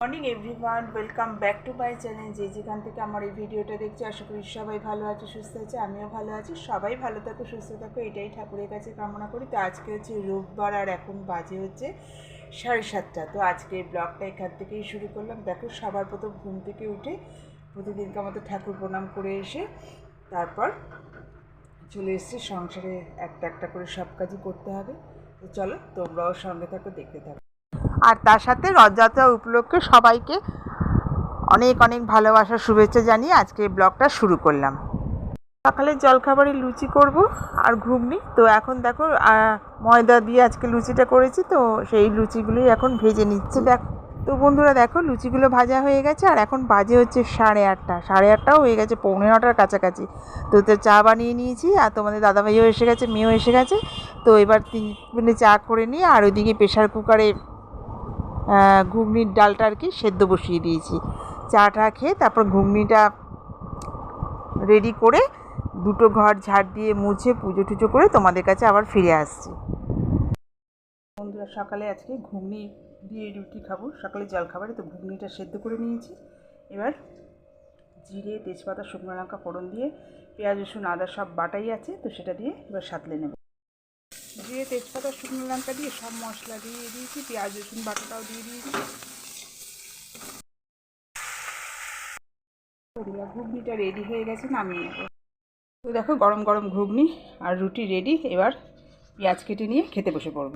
Morning everyone welcome back to my channel যে যেখান থেকে আমার এই ভিডিওটা দেখছি, আশা করি সবাই ভালো আছে, সুস্থ আছে, আমিও ভালো আছি। সবাই ভালো থাকো, সুস্থ থাকো, এটাই ঠাকুরের কাছে কামনা করি। তো আজকে হচ্ছে রোববার, আর এখন বাজে হচ্ছে সাড়ে সাতটা। তো আজকে ব্লগটা এখান থেকেই শুরু করলাম। দেখো, সবার প্রথম ঘুম থেকে উঠে প্রতিদিনকে আমাদের ঠাকুর প্রণাম করে এসে তারপর চলে এসেছি। সংসারে একটা একটা করে সব কাজই করতে হবে। তো চলো, তোমরাও সঙ্গে থাকো, দেখতে থাকো। আর তার সাথে রথযাত্রা উপলক্ষে সবাইকে অনেক অনেক ভালোবাসার শুভেচ্ছা জানিয়ে আজকে এই ব্লগটা শুরু করলাম। সকালে জলখাবারে লুচি করব আর ঘুগনি। তো এখন দেখো ময়দা দিয়ে আজকে লুচিটা করেছি, তো সেই লুচিগুলোই এখন ভেজে নিচ্ছে। দেখ, তো বন্ধুরা দেখো, লুচিগুলো ভাজা হয়ে গেছে, আর এখন বাজে হচ্ছে সাড়ে আটটা। সাড়ে আটটাও হয়ে গেছে, পৌনে নটার কাছাকাছি। তো তো চা বানিয়ে নিয়েছি, আর তোমাদের দাদাভাইও এসে গেছে, মেয়েও এসে গেছে। তো এবার তিন মিনিট চা করে নিয়ে, আর ওইদিকে প্রেশার কুকারে ঘুগনির ডালটা আর কি সেদ্ধ বসিয়ে দিয়েছি। চাটা খেয়ে তারপর ঘুগনিটা রেডি করে দুটো ঘর ঝাড় দিয়ে মুছে পুজো টুজো করে তোমাদের কাছে আবার ফিরে আসছি। বন্ধুরা, সকালে আজকে ঘুগনি দিয়ে রুটি খাব। সকালে জল খাবারে তো ঘুগনিটা সেদ্ধ করে নিয়েছি। এবার জিরে, তেজপাতা, শুকনো লঙ্কা, ফোড়ন দিয়ে পেঁয়াজ, রসুন, আদা সব বাটাই আছে, তো সেটা দিয়ে এবার সাতলে নেব। জিরে তেজপাতা, শুকনো লঙ্কা দিয়ে সব মশলা দিয়ে দিয়েছি, পেঁয়াজ, রসুন বাটাটাও দিয়ে দিয়েছি। ঘুগনিটা রেডি হয়ে গেছে, নামিয়ে নেব। তো দেখো গরম গরম ঘুগনি আর রুটি রেডি এবার পেঁয়াজ কেটে নিয়ে খেতে বসে পড়ব।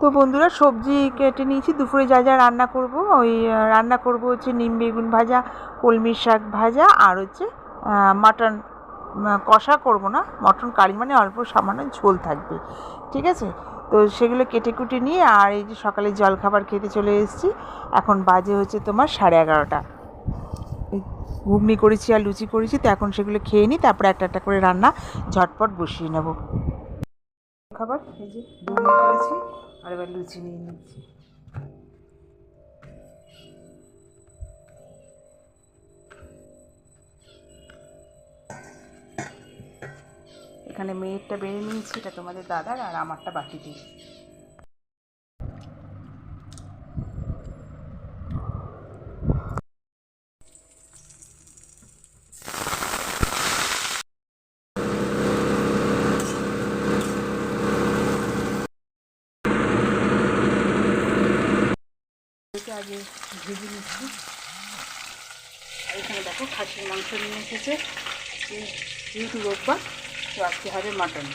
তো বন্ধুরা, সবজি কেটে নিয়েছি, দুপুরে যা যা রান্না করব, ওই রান্না করব হচ্ছে নিম বেগুন ভাজা, কলমির শাক ভাজা, আর হচ্ছে মাটন কষা করব না। মটন কারি মানে অল্প সামান্য ঝোল থাকবে। ঠিক আছে? তো সেগুলো কেটে কুটে নিয়ে আর এই যে সকালে জলখাবার খেতে চলে এসেছি। এখন বাজে হচ্ছে তোমার সাড়ে এগারোটা। ঘুগনি করেছি আর লুচি করেছি, তো এখন সেগুলো খেয়ে নিই, তারপরে একটা একটা করে রান্না ঝটপট বসিয়ে নেব। খাবার এই যে ঘুগনি করেছি, আর এবার লুচি নিয়ে নিচ্ছি। এখানে মেয়েরটা বেড়ে নিয়েছি, এটা তোমাদের দাদার আর আমারটা বাকিতে এটা আগে ভেজে নিচ্ছি। আর এখানে দেখো খাসির মাংস নিয়ে এসেছে। যেহেতু রোববার তো আজকে হবে মাটন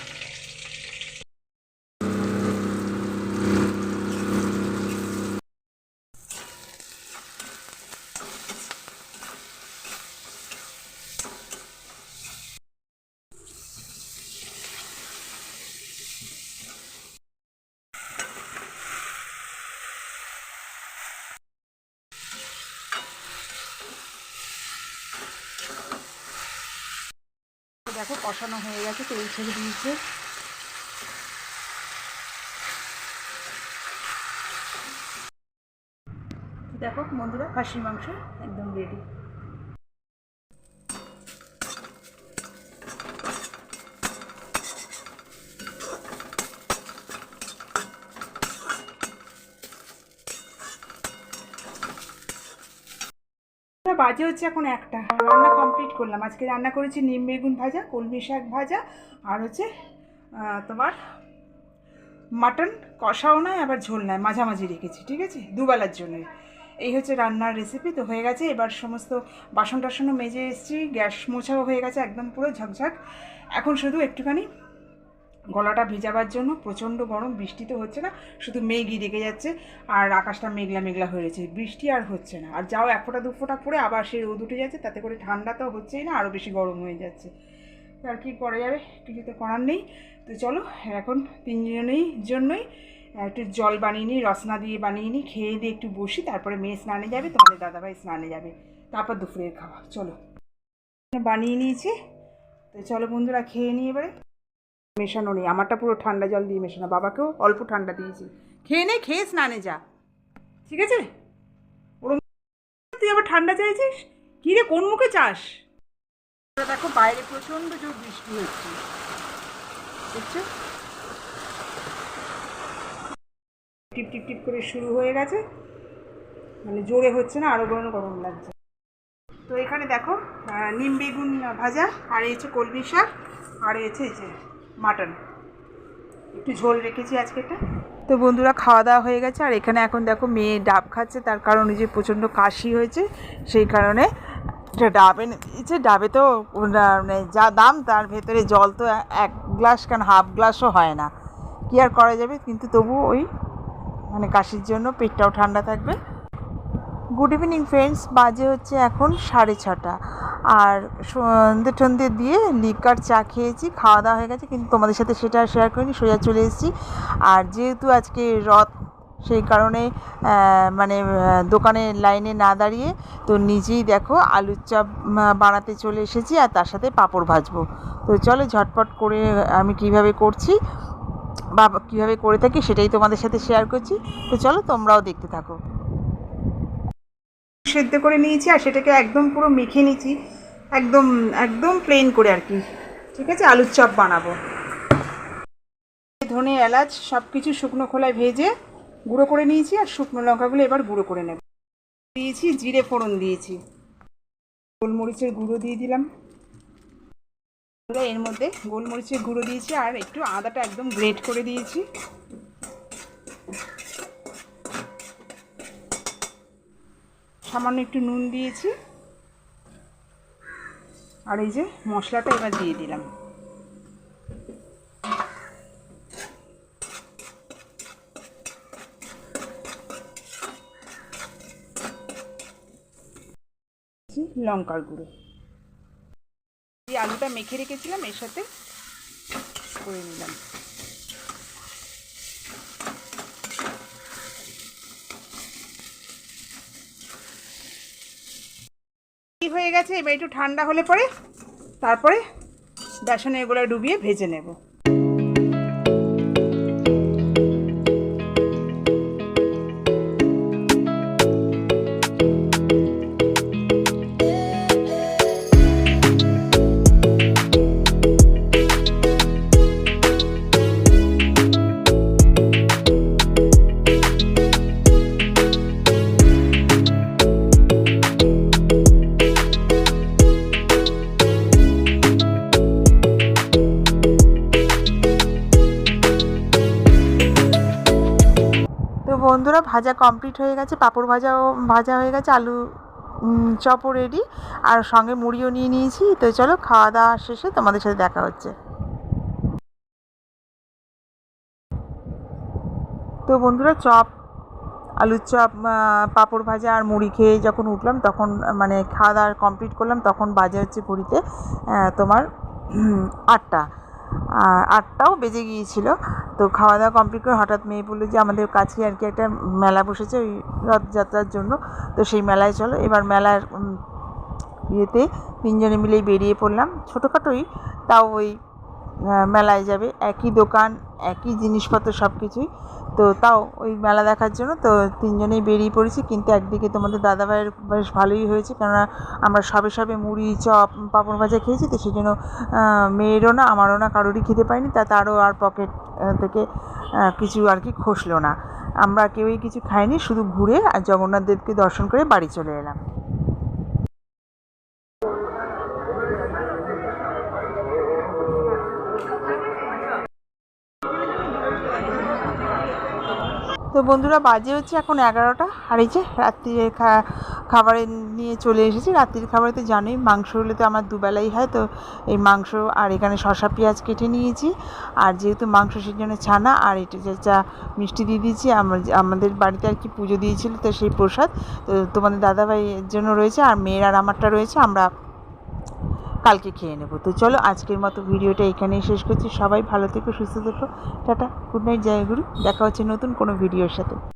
দেখো কষানো হয়ে গেছে তেল ছেড়ে দিয়েছে। দেখো বন্ধুরা খাসির মাংস একদম রেডি বাজে হচ্ছে এখন একটা। রান্না কমপ্লিট করলাম। আজকে রান্না করেছি নিম বেগুন ভাজা, কলমি শাক ভাজা, আর হচ্ছে তোমার মাটন কষাও নয়, আবার ঝোল নয়, মাঝামাঝি রেখেছি, ঠিক আছে? দুবেলার জন্য। এই হচ্ছে রান্নার রেসিপি তো হয়ে গেছে। এবার সমস্ত বাসন টাসনও মেজে এসেছি, গ্যাস মোছাও হয়ে গেছে, একদম পুরো ঝকঝক। এখন শুধু একটুখানি গলাটা ভেজাবার জন্য প্রচণ্ড গরম, বৃষ্টি তো হচ্ছে না, শুধু মেঘই রেগে যাচ্ছে আর আকাশটা মেঘলা মেঘলা হয়েছে বৃষ্টি আর হচ্ছে না। আর যাও এক ফোঁটা, দু ফোঁটা পরে আবার সেই রোদ উঠে যাচ্ছে, তাতে করে ঠান্ডা তো হচ্ছেই না আরও বেশি গরম হয়ে যাচ্ছে। আর কি করা যাবে? কিছু তো করার নেই। তো চলো, এখন তিনজনেই জন্যই একটু জল বানিয়ে নিই, রসনা দিয়ে বানিয়ে নিই, খেয়ে দিয়ে একটু বসি, তারপরে মেয়ে স্নানে যাবে, তোমাদের দাদাভাই স্নানে যাবে। তারপর দুপুরের খাওয়া চলো। বানিয়ে নিয়েছি। তো চলো বন্ধুরা, খেয়ে নিই এবারে। মেশানো নেই। আমারটা পুরো ঠান্ডা জল দিয়ে মেশানো। বাবাকেও অল্প ঠান্ডা দিয়েছি। খেয়ে নে, খেয়ে স্নানে যা। ঠিক আছে? তুই আবার ঠান্ডা চাইছিস? কী রে, কোন মুখে চাস? দেখো, বাইরে প্রচণ্ড জোর বৃষ্টি হচ্ছে। টিপ টিপ টিপ করে শুরু হয়ে গেছে। মানে জোরে হচ্ছে না আরও গরম গরম লাগছে। তো এখানে দেখো নিম বেগুন ভাজা, আর এই হচ্ছে কলমি শাক, আর এই হচ্ছে এই যে মাটন। একটু ঝোল রেখেছি আজকেরটা তো বন্ধুরা, খাওয়া দাওয়া হয়ে গেছে। আর এখানে এখন দেখো মেয়ে ডাব খাচ্ছে। তার কারণ যে প্রচণ্ড কাশি হয়েছে, সেই কারণে ডাব এনে দিয়েছে। ডাবে তো মানে যা দাম, তার ভেতরে জল তো এক গ্লাস কেন হাফ গ্লাসও হয় না। কি আর করা যাবে? কিন্তু তবু ওই মানে কাশির জন্য পেটটাও ঠান্ডা থাকবে। গুড ইভিনিং ফ্রেন্ডস বাজে হচ্ছে এখন সাড়ে ছটা। আর সন্ধে টন্ধে দিয়ে লিকার চা খেয়েছি, খাওয়া দাওয়া হয়ে গেছে, কিন্তু তোমাদের সাথে সেটা শেয়ার করিনি, সোজা চলে এসেছি। আর যেহেতু আজকে রথ, সেই কারণে মানে দোকানে লাইনে না দাঁড়িয়ে তো নিজেই দেখো আলুর চপ বানাতে চলে এসেছি, আর তার সাথে পাঁপড় ভাজবো। তো চলো ঝটপট করে আমি কীভাবে করছি, বা কীভাবে করে থাকি সেটাই তোমাদের সাথে শেয়ার করছি। তো চলো তোমরাও দেখতে থাকো। সেদ্ধ করে নিয়েছি আর সেটাকে একদম পুরো মেখে নিয়েছি। একদম একদম প্লেন করে আর কি। ঠিক আছে? আলুর চপ বানাবো। ধনে, এলাচ সব কিছু শুকনো খোলায় ভেজে গুঁড়ো করে নিয়েছি আর শুকনো লঙ্কাগুলো এবার গুঁড়ো করে নেব। দিয়েছি জিরে ফোড়ন দিয়েছি। গোলমরিচের গুঁড়ো দিয়ে দিলাম। এর মধ্যে গোলমরিচের গুঁড়ো দিয়েছি আর একটু আদাটা একদম গ্রেট করে দিয়েছি। সামান্য একটু নুন দিয়েছি। আর এই যে মশলাটা এবার দিয়ে দিলাম। লঙ্কার গুঁড়ো। এই আলুটা মেখে রেখেছিলাম, এর সাথে করে নিলাম। গেছে এবার একটু ঠান্ডা হলে পরে তারপরে বেসনে এগুলো ডুবিয়ে ভেজে নেব। বন্ধুরা, ভাজা কমপ্লিট হয়ে গেছে, পাঁপড় ভাজাও, ভাজা হয়ে গেছে, আলু চপও রেডি আর সঙ্গে মুড়িও নিয়ে নিয়েছি। তো চলো, খাওয়া দাওয়া শেষে তোমাদের সাথে দেখা হচ্ছে। তো বন্ধুরা, চপ, আলুর চপ পাঁপড় ভাজা আর মুড়ি খেয়ে যখন উঠলাম, তখন মানে খাওয়া দাওয়া কমপ্লিট করলাম, তখন বাজে হচ্ছে ঘড়িতে তোমার আটটা। আটটাও বেজে গিয়েছিল। তো খাওয়া দাওয়া কমপ্লিট করে হঠাৎ মেয়ে বলল যে, আমাদের কাছে আর কি একটা মেলা বসেছে ওই রথযাত্রার জন্য। তো সেই মেলায় চলো। এবার মেলার ইয়েতে তিনজনে মিলেই বেরিয়ে পড়লাম। ছোটোখাটোই, তাও ওই মেলায় যাবে। একই দোকান, একই জিনিসপত্র সব কিছুই তো তাও ওই মেলা দেখার জন্য তো তিনজনেই বেরিয়ে পড়েছি, কিন্তু একদিকে তোমাদের দাদাভাইয়ের বেশ ভালোই হয়েছে, কেননা আমরা সবে সবে মুড়ি, চপ, পাঁপড় ভাজা খেয়েছি, তো সেই জন্য মেয়েরও না, আমারও না কারোরই খেতে পাইনি তা তারও আর পকেট থেকে কিছু আর কি খসলো না। আমরা কেউই কিছু খাইনি, শুধু ঘুরে আর জগন্নাথ দেবকে দর্শন করে বাড়ি চলে এলাম। তো বন্ধুরা বাজে হচ্ছে এখন এগারোটা। আর এই যে রাত্রির খাবারে নিয়ে চলে এসেছি। রাত্রির খাবারে তো জানোই, মাংস হলে তো আমার দুবেলাই হয়। তো এই মাংস আর এখানে শসা, পেঁয়াজ কেটে নিয়েছি। আর যেহেতু মাংস সেই জন্য ছানা, আর এটা যে যা মিষ্টি দিয়ে দিয়েছি আমাদের বাড়িতে আর কি পুজো দিয়েছিল তো সেই প্রসাদ। তো তোমাদের দাদাভাইয়ের জন্য রয়েছে, আর মেয়ের আর আমারটা রয়েছে। আমরা কালকে খেয়ে নেব। তো চলো আজকের মতো ভিডিওটা এখানেই শেষ করছি। সবাই ভালো থেকো, সুস্থ থেকো। টাটা গুড নাইট জয় গুরু। দেখা হচ্ছে নতুন কোনো ভিডিওর সাথে।